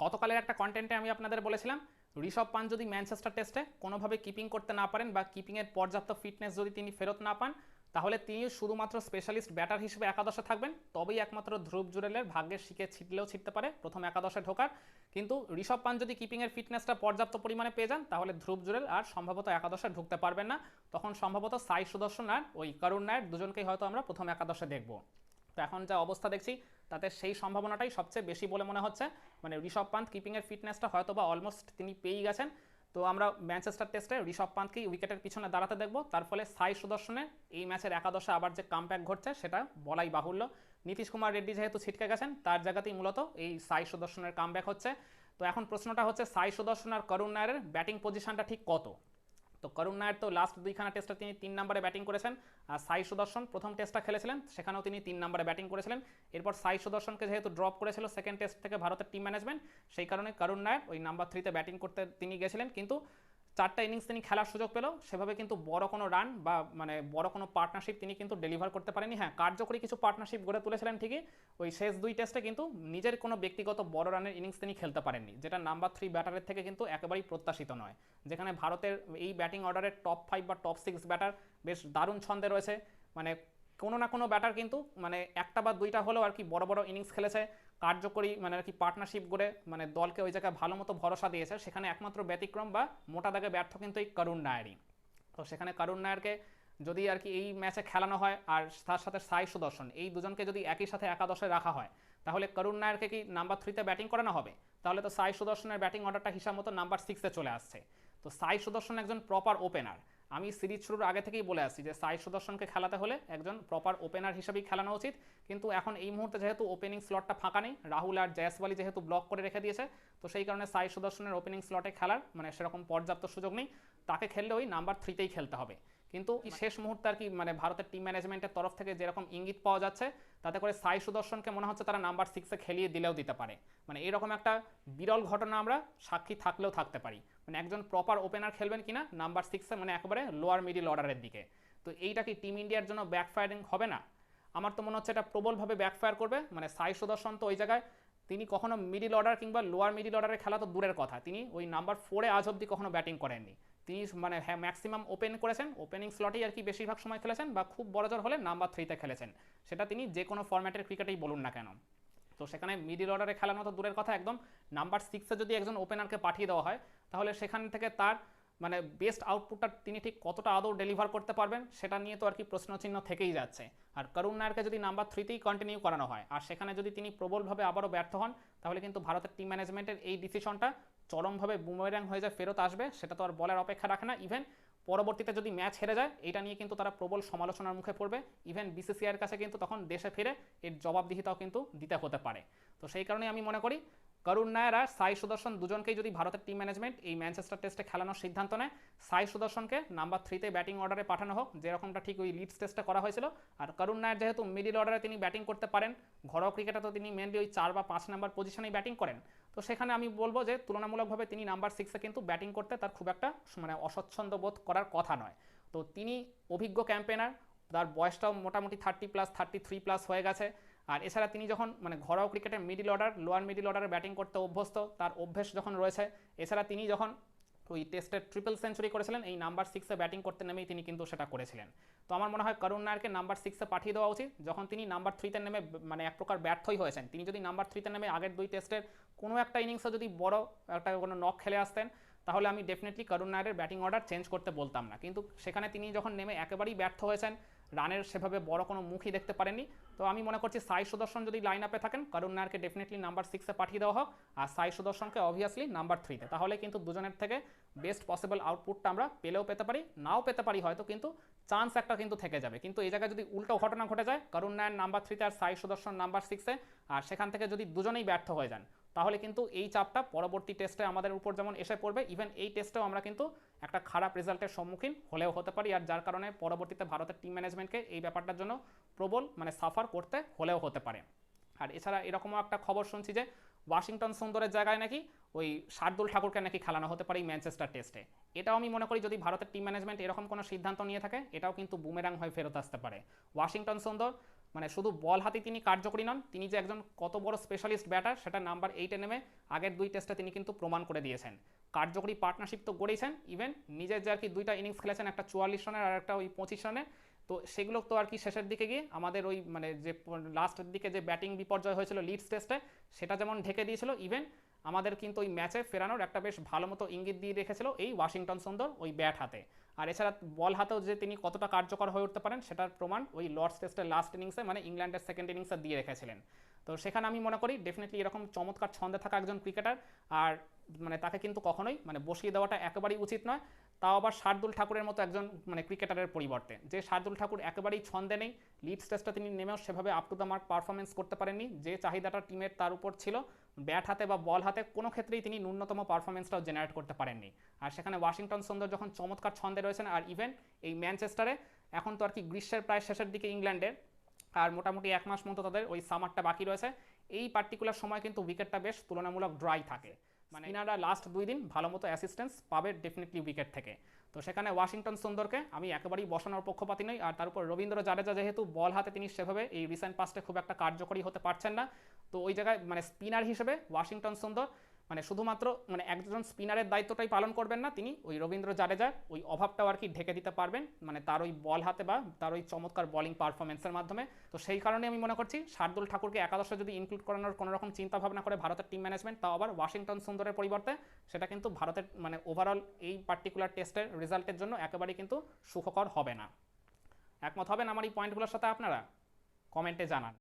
গতকালের একটা কন্টেন্টে আমি আপনাদের বলেছিলাম, ঋষভ পান যদি ম্যানচেস্টার টেস্টে কোনোভাবে কিপিং করতে না পারেন বা কিপিংয়ের পর্যাপ্ত ফিটনেস যদি তিনি ফেরত না পান, তাহলে তিনি শুধুমাত্র স্পেশালিস্ট ব্যাটার হিসেবে একাদশে থাকবেন। তবেই একমাত্র ধ্রুব জুরেলের ভাগ্যের শিখে ছিটলেও ছিটতে পারে প্রথম একাদশে ঢোকার। কিন্তু ঋষভ পান যদি কিপিংয়ের ফিটনেসটা পর্যাপ্ত পরিমাণে পেয়ে যান, তাহলে ধ্রুব জুরেল আর সম্ভবত একাদশে ঢুকতে পারবেন না। তখন সম্ভবত সাই সুদর্শন আর ওই করুণ নায়ক দুজনকেই হয়তো আমরা প্রথম একাদশে দেখব। তো এখন যা অবস্থা দেখছি, তাতে সেই সম্ভাবনাটাই সবচেয়ে বেশি বলে মনে হচ্ছে। মানে ঋষভ পান্ত কিপিংয়ের ফিটনেসটা হয়তো বা অলমোস্ট তিনি পেয়েই গেছেন। তো আমরা ম্যানচেস্টার টেস্টে ঋষভ পান্তকেই উইকেটের পিছনে দাঁড়াতে দেখব। তার ফলে সাই সুদর্শনের এই ম্যাচের একাদশে আবার যে কামব্যাক ঘটছে, সেটা বলাই বাহুল্য। নীতিশ কুমার রেড্ডি যেহেতু ছিটকে গেছেন, তার জায়গাতেই মূলত এই সাই সুদর্শনের কামব্যাক হচ্ছে। তো এখন প্রশ্নটা হচ্ছে, সাই সুদর্শন আর করুণ নায়ারের ব্যাটিং পজিশনটা ঠিক কত? তো করুণ নায়ের তো লাস্ট দুইখানা টেস্টে তিনি তিন নম্বরে ব্যাটিং করেছেন, আর সাই সুদর্শন প্রথম টেস্টটা খেলেছিলেন, সেখানেও তিনি তিন নম্বরে ব্যাটিং করেছিলেন। এরপর সাই সুদর্শনকে যেহেতু ড্রপ করেছিল সেকেন্ড টেস্ট থেকে ভারতের টিম ম্যানেজমেন্ট সেই কারণে করুণ নায়ের ওই নাম্বার থ্রিতে ব্যাটিং করতে তিনি গেছিলেন। কিন্তু চারটা ইনিংস তিনি খেলার সুযোগ পেল সেভাবে কিন্তু বড় কোনো রান বা মানে বড় কোনো পার্টনারশিপ তিনি কিন্তু ডেলিভার করতে পারেনি হ্যাঁ কার্যকরী কিছু পার্টনারশিপ গড়ে তুলেছিলেন ঠিকই। ওই শেষ দুই টেস্টে কিন্তু নিজের কোনো ব্যক্তিগত বড় রানের ইনিংস তিনি খেলতে পারেননি, যেটা নাম্বার থ্রি ব্যাটারের থেকে কিন্তু একেবারেই প্রত্যাশিত নয়। যেখানে ভারতের এই ব্যাটিং অর্ডারের টপ ফাইভ বা টপ সিক্স ব্যাটার বেশ দারুণ ছন্দে রয়েছে। মানে কোনো না কোনো ব্যাটার কিন্তু মানে একটা বা দুইটা হলেও আর কি বড় বড় ইনিংস খেলেছে, কার্যকরী মানে আর কি পার্টনারশিপ করে মানে দলকে ওই জায়গায় ভালো মতো ভরসা দিয়েছে। সেখানে একমাত্র ব্যতিক্রম বা মোটা দাগে ব্যর্থ কিন্তু এই করুণ নায়ারই। তো সেখানে করুণ নায়ারকে যদি আর কি এই ম্যাচে খেলানো হয় আর তার সাথে সাই সুদর্শন, এই দুজনকে যদি একই সাথে একাদশে রাখা হয়, তাহলে করুণ নায়ারকে কি নাম্বার থ্রিতে ব্যাটিং করানো হবে? তাহলে তো সাই সুদর্শনের ব্যাটিং অর্ডারটা হিসাব মতো নাম্বার সিক্সে চলে আসছে। তো সাই সুদর্শন একজন প্রপার ওপেনার আমি সিরিজ শুরুর আগে থেকেই বলে আসছি যে সাই সুদর্শনকে খেলাতে হলে একজন প্রপার ওপেনার হিসেবেই খেলানো উচিত। কিন্তু এখন এই মুহূর্তে যেহেতু ওপেনিং স্লটটা ফাঁকা নেই, রাহুল আর জয়াসবালি যেহেতু ব্লক করে রেখে দিয়েছে, তো সেই কারণে সাই সুদর্শনের ওপেনিং স্লটে খেলার মানে সেরকম পর্যাপ্ত সুযোগ নেই। তাকে খেললে ওই নাম্বার থ্রিতেই খেলতে হবে। কিন্তু এই শেষ মুহূর্তে আর কি মানে ভারতের টিম ম্যানেজমেন্টের তরফ থেকে যেরকম ইঙ্গিত পাওয়া যাচ্ছে তাতে করে সাই সুদর্শনকে মনে হচ্ছে তারা নাম্বার সিক্সে খেলিয়ে দিলেও দিতে পারে। মানে এরকম একটা বিরল ঘটনা আমরা সাক্ষী থাকলেও থাকতে পারি। মানে একজন প্রপার ওপেনার খেলবেন কিনা নাম্বার সিক্সে মানে একেবারে লোয়ার মিডিল অর্ডারের দিকে। তো এইটা কি টিম ইন্ডিয়ার জন্য ব্যাকফায়ারিং হবে না? আমার তো মনে হচ্ছে এটা প্রবলভাবে ব্যাকফায়ার করবে। মানে সাই সুদর্শন তো ওই জায়গায় তিনি কখনো মিডিল অর্ডার কিংবা লোয়ার মিডিল অর্ডারে খেলা তো দূরের কথা। তিনি ওই নাম্বার ফোরে আজ অব্দি কখনো ব্যাটিং করেননি। তিনি মানে হ্যাঁ ম্যাক্সিমাম ওপেন করেছেন। ওপেনিং স্লটেই আর কি বেশিরভাগ সময় খেলেছেন বা খুব বড় জোর হলে নাম্বার থ্রিতে খেলেছেন। সেটা তিনি যে কোনো ফর্ম্যাটের ক্রিকেটেই বলুন না কেন। তো সেখানে মিডিল অর্ডারে খেলানো তো দূরের কথা একদম। নাম্বার সিক্সে যদি একজন ওপেনারকে পাঠিয়ে দেওয়া হয়, তাহলে সেখান থেকে তার মানে বেস্ট আউটপুটটা তিনি ঠিক কতটা আদৌ ডেলিভার করতে পারবেন, সেটা নিয়ে তো আর কি প্রশ্নচিহ্ন থেকেই যাচ্ছে। আর করুণ নায়ারকে যদি নাম্বার থ্রিতেই কন্টিনিউ করানো হয়, আর সেখানে যদি তিনি প্রবলভাবে আবারও ব্যর্থ হন, তাহলে কিন্তু ভারতের টিম ম্যানেজমেন্টের এই ডিসিশনটা চরমভাবে বুমেরাং হয়ে যায়, ফেরত আসবে, সেটা তো আর বলার অপেক্ষা রাখে না। ইভেন পরবর্তীতে যদি ম্যাচ হেরে যায় এটা নিয়ে কিন্তু তারা প্রবল সমালোচনার মুখে পড়বে। ইভেন বিসিসিআইয়ের কাছে কিন্তু তখন দেশে ফিরে এর জবাবদিহিতাও কিন্তু দিতে হতে পারে। তো সেই কারণে আমি মনে করি করুণ নায়ার সাই সুদর্শন দুজনকেই যদি ভারতের টিম ম্যানেজমেন্ট এই ম্যানচেস্টার টেস্টে খেলানোর সিদ্ধান্ত নেয়, সাই সুদর্শনকে নাম্বার থ্রিতে ব্যাটিং অর্ডারে পাঠানো হোক, যেরকমটা ঠিক ওই লিডস টেস্টে করা হয়েছিল। আর করুণ নায়ার যেহেতু মিডিল অর্ডারে তিনি ব্যাটিং করতে পারেন, ঘরোয়া ক্রিকেটে তো তিনি মেনলি ওই চার বা পাঁচ নাম্বার পজিশনেই ব্যাটিং করেন। তো সেখানে আমি বলব যে, তুলনামূলকভাবে তিনি নাম্বার সিক্সে কিন্তু ব্যাটিং করতে তার খুব একটা মানে অস্বচ্ছন্দ বোধ করার কথা নয়। তো তিনি অভিজ্ঞ ক্যাম্পেনার তার বয়সটাও মোটামুটি thirty plus thirty three plus হয়ে গেছে। আর এছাড়া তিনি যখন মানে ঘরোয়া ক্রিকেটে মিডিল অর্ডার লোয়ার মিডিল অর্ডারে ব্যাটিং করতে অভ্যস্ত, তার অভ্যেস যখন রয়েছে, এছাড়া তিনি যখন ওই টেস্টের ট্রিপল সেঞ্চুরি করেছিলেন, এই নাম্বার সিক্সে ব্যাটিং করতে নেমেই তিনি কিন্তু সেটা করেছিলেন। তো আমার মনে হয় করুণ নায়ারকে নাম্বার সিক্সে পাঠিয়ে দেওয়া উচিত। যখন তিনি নাম্বার থ্রিতে নেমে মানে এক প্রকার ব্যর্থই হয়েছেন। তিনি যদি নাম্বার থ্রিতে নেমে আগের দুই টেস্টের কোনো একটা ইনিংসে যদি বড় একটা কোনো নক খেলে আসতেন, তাহলে আমি ডেফিনেটলি করুণ নায়ারের ব্যাটিং অর্ডার চেঞ্জ করতে বলতাম না। কিন্তু সেখানে তিনি যখন নেমে একেবারেই ব্যর্থ হয়েছেন রানের সেভাবে বড় কোনো মুখই দেখতে পারেনি তো আমি মনে করছি সাই সুদর্শন যদি লাইন আপে থাকেন করুণ নায়ারকে ডেফিনেটলি নাম্বার সিক্সে পাঠিয়ে দেওয়া হোক। আর সাই সুদর্শনকে অবভিয়াসলি নাম্বার থ্রিতে তাহলে কিন্তু দুজনের থেকে বেস্ট পসিবল আউটপুটটা আমরা পেলেও পেতে পারি, নাও পেতে পারি হয়তো, কিন্তু চান্স একটা কিন্তু থেকে যাবে। কিন্তু এই জায়গায় যদি উল্টো ঘটনা ঘটে যায় করুণ নায়ার নাম্বার থ্রিতে আর সাই সুদর্শন নাম্বার সিক্সে আর সেখান থেকে যদি দুজনেই ব্যর্থ হয়ে যান তাহলে কিন্তু এই চাপটা পরবর্তী টেস্টে আমাদের উপর যেমন এসে পড়বে ইভেন এই টেস্টেও আমরা কিন্তু একটা খারাপ রেজাল্টের সম্মুখীন হলেও হতে পারি। আর যার কারণে পরবর্তীতে ভারতের টিম ম্যানেজমেন্টকে এই ব্যাপারটার জন্য প্রবল মানে সাফার করতে হলেও হতে পারে। আর এছাড়া এরকমও একটা খবর শুনছি যে, ওয়াশিংটন সুন্দরের জায়গায় নাকি ওই শার্দুল ঠাকুরকে নাকি খেলানো হতে পারে ম্যানচেস্টার টেস্টে এটাও আমি মনে করি যদি ভারতের টিম ম্যানেজমেন্ট এরকম কোনো সিদ্ধান্ত নিয়ে থাকে, এটাও কিন্তু বুমেরাং হয়ে ফেরত আসতে পারে। ওয়াশিংটন সুন্দর মানে শুধু বল হাতে তিনি কার্যকরী নন, তিনি যে একজন কত বড় স্পেশালিস্ট ব্যাটার সেটা নাম্বার এইটে নেমে আগের দুই টেস্টে তিনি কিন্তু প্রমাণ করে দিয়েছেন। কার্যকরী পার্টনারশিপ তো গড়েছেন ইভেন নিজের যে আর কি দুইটা ইনিংস খেলেছেন, একটা চুয়াল্লিশ রানের আর একটা ওই পঁচিশ রানের, তো সেগুলো তো আর কি শেষের দিকে গিয়ে আমাদের ওই মানে যে লাস্টের দিকে যে ব্যাটিং বিপর্যয় হয়েছিল লিডস টেস্টে সেটা যেমন ঢেকে দিয়েছিল ইভেন আমাদের কিন্তু ওই ম্যাচে ফেরানোর একটা বেশ ভালো মতো ইঙ্গিত দিয়ে রেখেছিল এই ওয়াশিংটন সুন্দর ওই ব্যাট হাতে। আর এছাড়া বল হাতেও যে তিনি কতটা কার্যকর হয়ে উঠতে পারেন সেটার প্রমাণ ওই লর্ডস টেস্টের লাস্ট ইনিংসে মানে ইংল্যান্ডের সেকেন্ড ইনিংসে দিয়ে রেখেছিলেন। তো সেখানে আমি মনে করি ডেফিনেটলি এরকম চমৎকার ছন্দে থাকা একজন ক্রিকেটার আর মানে তাকে কিন্তু কখনোই মানে বসিয়ে দেওয়াটা একেবারেই উচিত নয়। তাও আবার শার্দুল ঠাকুরের মতো একজন মানে ক্রিকেটারের পরিবর্তে। যে শার্দুল ঠাকুর একেবারেই ছন্দে নেই লিডস টেস্টে তিনি নেমেও সেভাবে up to the mark performance করতে পারেননি। যে চাহিদাটা টিমের তার উপর ছিল ব্যাট হাতে বা বল হাতে কোনো ক্ষেত্রেই তিনি ন্যূনতম পারফরমেন্সটাও জেনারেট করতে পারেননি। আর সেখানে ওয়াশিংটন সুন্দর যখন চমৎকার ছন্দে রয়েছেন আর ইভেন এই ম্যানচেস্টারে, এখন তো আর কি গ্রীষ্মের প্রায় শেষের দিকে ইংল্যান্ডের, আর মোটামুটি এক মাস মতো তাদের ওই সামারটা বাকি রয়েছে। এই পার্টিকুলার সময় কিন্তু উইকেটটা বেশ তুলনামূলক ড্রাই থাকে। মানে ইনারা লাস্ট দুই দিন ভালো মতো অ্যাসিস্ট্যান্স পাবে ডেফিনেটলি উইকেট থেকে। তো সেখানে ওয়াশিংটন সুন্দরকে আমি একেবারেই বসানোর পক্ষপাতি নই। আর তার উপর রবীন্দ্র জাডেজা যেহেতু বল হাতে তিনি সেভাবে এই রিসেন্ট পাস্টে খুব একটা কার্যকরী হতে পারছেন না তো ওই জায়গায় মানে স্পিনার হিসেবে ওয়াশিংটন সুন্দর মানে শুধুমাত্র মানে একজন স্পিনারের দায়িত্বটাই পালন করবেন না, তিনি ওই রবীন্দ্র জাডেজার ওই অভাবটাও আর কি ঢেকে দিতে পারবেন মানে তার ওই বল হাতে বা তার ওই চমৎকার বলিং পারফরমেন্সের মাধ্যমে। তো সেই কারণে আমি মনে করছি শার্দুল ঠাকুরকে একাদশে যদি ইনক্লুড করানোর কোনো রকম চিন্তা ভাবনা করে ভারতের টিম ম্যানেজমেন্ট তাও আবার ওয়াশিংটন সুন্দরের পরিবর্তে, সেটা কিন্তু ভারতের মানে ওভারঅল এই পার্টিকুলার টেস্টের রেজাল্টের জন্য একেবারেই কিন্তু সুখকর হবে না। একমত হবেন আমার এই পয়েন্টগুলোর সাথে আপনারা? কমেন্টে জানান।